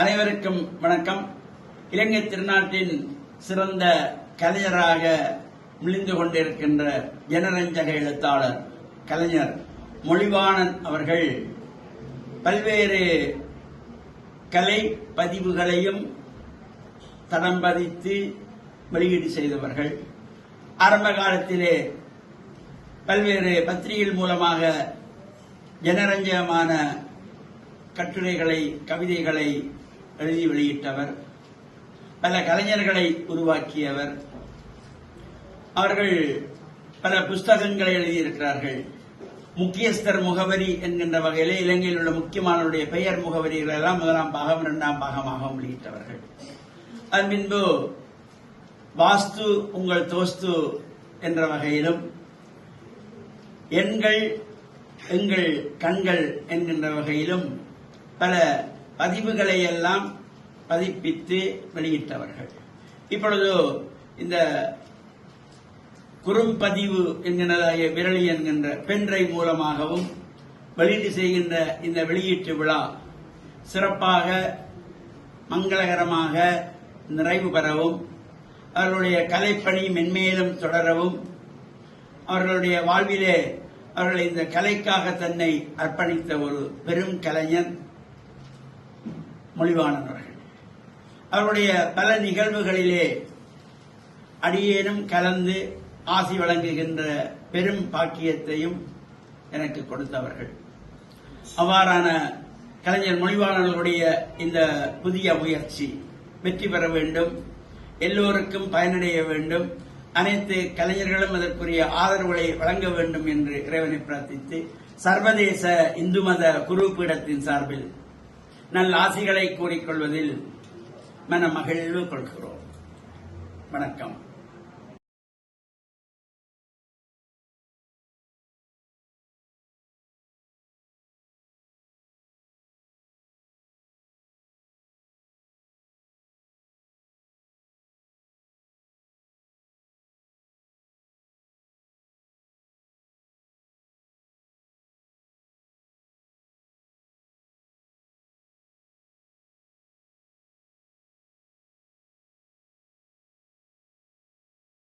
அனைவருக்கும் வணக்கம். இலங்கை திருநாட்டின் சிறந்த கலைஞராக மிளிந்து கொண்டிருக்கின்ற ஜனரஞ்சக எழுத்தாளர் கலைஞர் மொழிவாணன் அவர்கள் பல்வேறு கலை பதிவுகளையும் தடம் பதித்து வெளியீடு செய்தவர்கள். ஆரம்ப காலத்திலே பல்வேறு பத்திரிகைகள் மூலமாக ஜனரஞ்சகமான கட்டுரைகளை கவிதைகளை எழுதி வெளியிட்டவர். பல கலைஞர்களை உருவாக்கியவர். அவர்கள் பல புஸ்தகங்களை எழுதியிருக்கிறார்கள். முக்கியஸ்தர் முகவரி என்கின்ற வகையிலே இலங்கையில் உள்ள முக்கியமானவருடைய பெயர் முகவரிகள் எல்லாம் முதலாம் பாகம் இரண்டாம் பாகமாக வெளியிட்டவர்கள். அதன் பின்பு வாஸ்து உங்கள் தோஸ்து என்ற வகையிலும் எண்கள் எங்கள் கண்கள் என்கின்ற வகையிலும் பல பதிவுகளை எல்லாம் பதிப்பித்து வெளியிட்டவர்கள். இப்பொழுது இந்த குறும்பதிவு என்கின்றதாகிய விரலி என்கின்ற பென்றை மூலமாகவும் வெளியீடு செய்கின்ற இந்த வெளியீட்டு விழா சிறப்பாக மங்களகரமாக நிறைவு பெறவும் அவர்களுடைய கலைப்பணி மென்மேலும் தொடரவும் அவர்களுடைய வாழ்விலே அவர்கள் இந்த கலைக்காக தன்னை அர்ப்பணித்த ஒரு பெரும் கலைஞன் மொழிவானவர்கள் அவருடைய பல நிகழ்வுகளிலே அடியேனும் கலந்து ஆசி வழங்குகின்ற பெரும் பாக்கியத்தையும் எனக்கு கொடுத்தவர்கள். அவ்வாறான கலைஞர் மொழிவாளர்களுடைய இந்த புதிய முயற்சி வெற்றி பெற வேண்டும் எல்லோருக்கும் பயனடைய வேண்டும் அனைத்து கலைஞர்களும் அதற்குரிய ஆதரவுகளை வழங்க வேண்டும் என்று இறைவனை பிரார்த்தித்து சர்வதேச இந்து மத குரு பீடத்தின் சார்பில் நல்ல ஆசைகளை கூறிக்கொள்வதில் மன மகிழ்வு கொள்கிறோம். வணக்கம்.